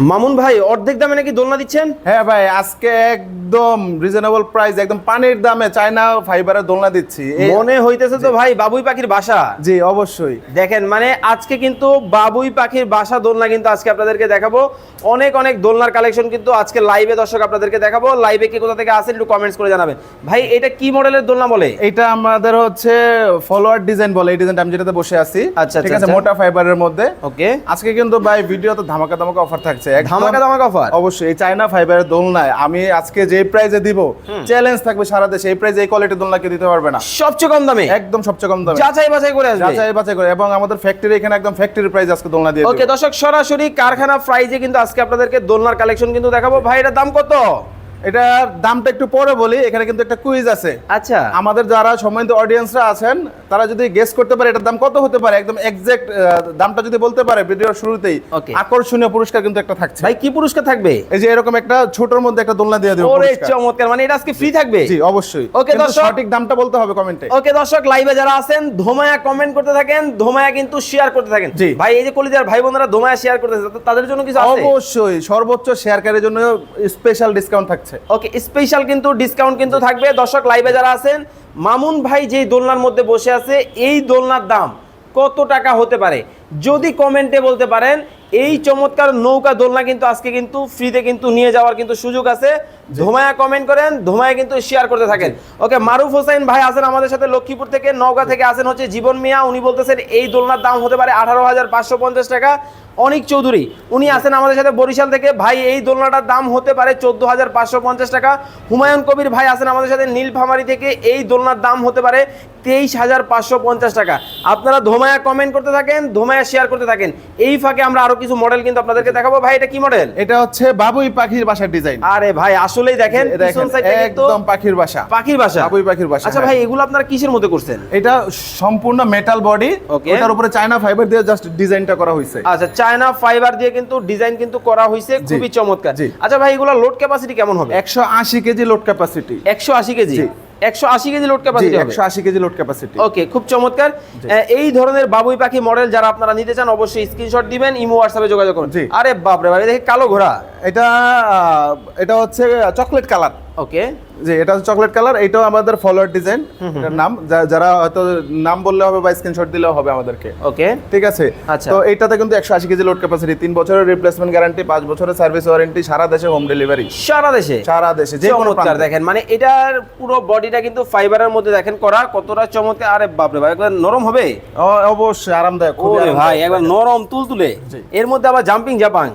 মামুন ভাই অর্ধেক দামে নাকি দোলনা দিচ্ছেন? হ্যাঁ ভাই আজকে একদম রিজনেবল প্রাইস একদম পানির দামে চায়না ফাইবারের দোলনা দিচ্ছি। মনে হইতেছে তো ভাই বাবুই পাখির বাসা। জি অবশ্যই। দেখেন মানে আজকে কিন্তু বাবুই পাখির বাসা দোলনা কিন্তু আজকে আপনাদেরকে দেখাবো। অনেক অনেক দোলনার কালেকশন কিন্তু আজকে লাইভে দর্শক আপনাদেরকে দেখাবো। লাইভে কি কোথা থেকে আসেন একটু কমেন্টস করে জানাবেন। ভাই এটা কি মডেলের দোলনা বলে? এটা আমাদের হচ্ছে ফলোয়ার ডিজাইন বলে। এই ডিজাইনটা আমি যেটাতে বসে আছি। আচ্ছা, ঠিক আচ্ছা, আছে মোটা ফাইবারের মধ্যে। ওকে আজকে কিন্তু ভাই ভিডিওতে ধামাকা ধামাকা অফার থাকছে। একদম- ধামাকা ধামাকা অফার অবশ্যই এই চায়না ফাইবারের দোলনায় আমি আজকে যে প্রাইজে দিব চ্যালেঞ্জ থাকবে সারা দেশে এই প্রাইজে এই কোয়ালিটির দোলনা কেউ দিতে পারবে না। সবচেয়ে কম দামে? একদম সবচেয়ে কম দামে। যাচাই বাছাই করে আসবে? যাচাই বাছাই করে এবং আমাদের ফ্যাক্টরি এখানে একদম ফ্যাক্টরি প্রাইস আজকে দোলনা দিয়ে ওকে দর্শক সরাসরি কারখানা প্রাইজে কিন্তু আজকে আপনাদেরকে দোলনার কালেকশন কিন্তু দেখাবো। ভাই এটার দাম কত? এটার দামটা একটু পরে বলি এখানে কিন্তু একটা কুইজ আছে। আচ্ছা। আমাদের যারা সম্মানিত অডিয়েন্সরা আছেন তারা যদি গেস করতে পারে এটার দাম কত হতে পারে? একদম এক্সাক্ট দামটা যদি বলতে পারে ভিডিওর শুরুতেই আকর্ষণীয় পুরস্কার কিন্তু একটা থাকছে। ভাই কি পুরস্কার থাকবে? এই যে এরকম একটা ছোটর মধ্যে একটা দোলনা দিয়ে দেবো ওরে চমৎকার মানে এটা আজকে ফ্রি থাকবে? জি অবশ্যই। কিন্তু দর্শক। সঠিক দামটা বলতে হবে কমেন্টে ওকে দর্শক লাইভে যারা আছেন ধোমায়া কমেন্ট করতে থাকেন ধোমায়া কিন্তু শেয়ার করতে থাকেন। জি। ভাই এই যে কলিজার ভাই বোনেরা ধোমায়া শেয়ার করতেছে তাদের জন্য কিছু আছে? অবশ্যই সর্বোচ্চ শেয়ারকারীর জন্য স্পেশাল ডিসকাউন্ট থাকছে। ওকে স্পেশাল কিন্তু ডিসকাউন্ট কিন্তু থাকবে। দর্শক লাইভে যারা আছেন মামুন ভাই যেই দোলনার মধ্যে বসে আছে এই দোলনার দাম। কত টাকা হতে পারে? যদি কমেন্টে বলতে পারেন এই চমৎকার নৌকা দোলনা কিন্তু আজকে কিন্তু ফ্রিতে কিন্তু নিয়ে যাওয়ার কিন্তু সুযোগ আছে। ধোমায়া কমেন্ট করেন ধোমায়া কিন্তু শেয়ার করতে থাকেন। ওকে মারুফ হোসেন ভাই আছেন আমাদের সাথে লক্ষ্মীপুর থেকে নওগাঁ থেকে আছেন হচ্ছে জীবন মিয়া। উনি বলতেছেন এই দোলনার দাম হতে পারে আঠারো হাজার পাঁচশো পঞ্চাশ টাকা। অনিক চৌধুরী উনি আছেন আমাদের সাথে বরিশাল থেকে। ভাই এই দোলনাটার দাম হতে পারে চোদ্দ হাজার পাঁচশো পঞ্চাশ টাকা। হুমায়ুন কবির ভাই আছেন আমাদের সাথে নীলফামারি থেকে। এই দোলনার দাম হতে পারে তেইশ হাজার পাঁচশো পঞ্চাশ টাকা। আপনারা ধোমায়া কমেন্ট করতে থাকেন ধোমায়া শেয়ার করতে থাকেন। এই ফাঁকে আমরা আরও কিছু মডেল কিন্তু আপনাদেরকে দেখাবো। ভাই এটা কি মডেল এটা হচ্ছে বাবুই পাখির বাসার ডিজাইন আরে ভাই আসলেই দেখেন একদম পাখির বাসা। পাখির বাসা। বাবুই পাখির বাসা আচ্ছা হ্যাঁ। ভাই এগুলো আপনারা কিসের মধ্যে করছেন? এটা সম্পূর্ণ মেটাল বডি. ওটার উপরে চায়না ফাইবার দিয়ে জাস্ট ডিজাইনটা করা হয়েছে আচ্ছা চায়না ফাইবার দিয়ে কিন্তু ডিজাইন কিন্তু করা হয়েছে খুবই চমৎকার। আচ্ছা ভাই এগুলো লোড ক্যাপাসিটি কেমন হবে? একশো আশি কেজি লোড ক্যাপাসিটি একশো আশি কেজি? জি। একশো আশি কেজি লোড ক্যাপাসিটি হবে। একশো আশি কেজি লোড ক্যাপাসিটি ওকে খুব চমৎকার। এই ধরনের বাবুই পাখি মডেল যারা আপনারা নিতে চান অবশ্যই স্ক্রিনশট দিবেন ইমো হোয়াটসঅ্যাপে যোগাযোগ করুন। আরে বাপরে ভাই দেখে কালো ঘোড়া। এটা এটা হচ্ছে চকলেট কালার ওকে যে এটা চকলেট কালার এটাও আমাদের ফলোয়ার ডিজাইন এটার নাম। যারা হয়তো নাম বললে হবে বা স্ক্রিনশট দিলেও হবে আমাদেরকে। ওকে ঠিক আছে? আচ্ছা। তো এইটাতে কিন্তু একশো আশি কেজি লোড ক্যাপাসিটি তিন বছরের রিপ্লেসমেন্ট গ্যারান্টি পাঁচ বছরের সার্ভিস ওয়ারেন্টি সারা দেশে হোম ডেলিভারি সারা দেশে? সারা দেশে যে চমৎকার। দেখেন মানে এটার পুরো বডিটা কিন্তু ফাইবারের মধ্যে দেখেন করা কতটা চমৎকার। আরে বাপরে ভাই একবার নরম হবে? অবশ্যই আরামদায়ক ভাই একবার নরম তুলতুলে। এর মধ্যে আবার জাম্পিং জাপাং